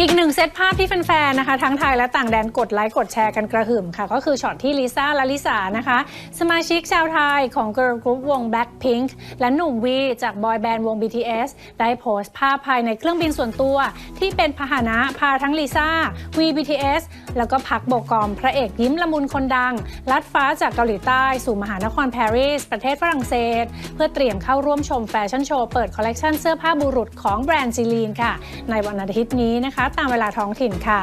อีกหนึ่งเซตภาพที่แฟนๆนะคะ ทั้งไทยและต่างแดนกดไลค์กดแชร์กันกระหึ่มค่ะ ก็คือช็อตที่ลิซ่าและลิสานะคะ สมาชิกชาวไทยของ Girl Group วง Blackpink และหนุ่มวีจากบอยแบนด์วง BTS ได้โพสต์ภาพภายในเครื่องบินส่วนตัว ที่เป็นพาหนะพาทั้งลิซ่าวี BTS แล้วก็พักโบกอมพระเอกยิ้มละมุนคนดัง ลัดฟ้าจากเกาหลีใต้สู่มหานครปารีส ประเทศฝรั่งเศส เพื่อเตรียมเข้าร่วมชมแฟชั่นโชว์เปิดคอลเลกชันเสื้อผ้าบุรุษของแบรนด์ซีลีนค่ะ ในวันอาทิตย์นี้นะคะ ตามเวลาท้องถิ่นค่ะ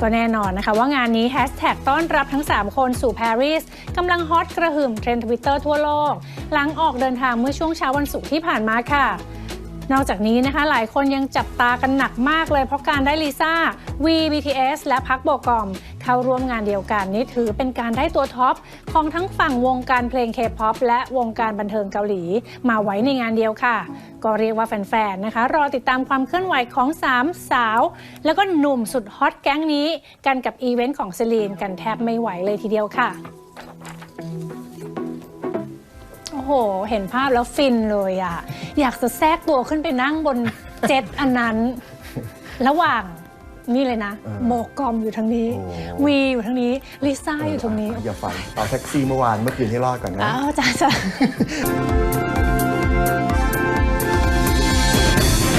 ก็แน่นอนนะคะว่างานนี้แฮชแท็กต้อนรับทั้ง 3 คนสู่ปารีสกำลังฮอตกระหึ่มเทรนด์ทวิตเตอร์ทั่วโลก หลังออกเดินทางเมื่อช่วงเช้าวันศุกร์ที่ผ่านมาค่ะ นอกจากนี้นะคะหลายคนยังจับตากันหนักมากเลยเพราะการได้ลิซ่า V BTS และพักโบกอม เข้าร่วมงานเดียวกันนี่ถือเป็นการได้ตัวท็อปของทั้งฝั่งวงการเพลงเคป๊อปและวงการบันเทิงเกาหลี มาไว้ในงานเดียวค่ะ ก็เรียกว่าแฟนๆนะคะ รอติดตามความเคลื่อนไหวของ 3 สาว แล้วก็หนุ่มสุดฮอตแก๊งนี้ กันกับอีเวนต์ของเซลีนกันแทบไม่ไหวเลยทีเดียวค่ะ โอ้โห เห็นภาพแล้วฟินเลยอะอยากจะแทรกตัวขึ้นไปนั่งบนเจ็ตอันนั้น ระหว่างนี่เลยนะเออโบกกอมอยู่ทางนี้โอ้วีอยู่ทางนี้ ลิซ่าอยู่ทางนี้ อย่าฝันเอาแท็กซี่เมื่อวานเมื่อคืนให้รอดก่อนนะอ้าวจ้าจ้า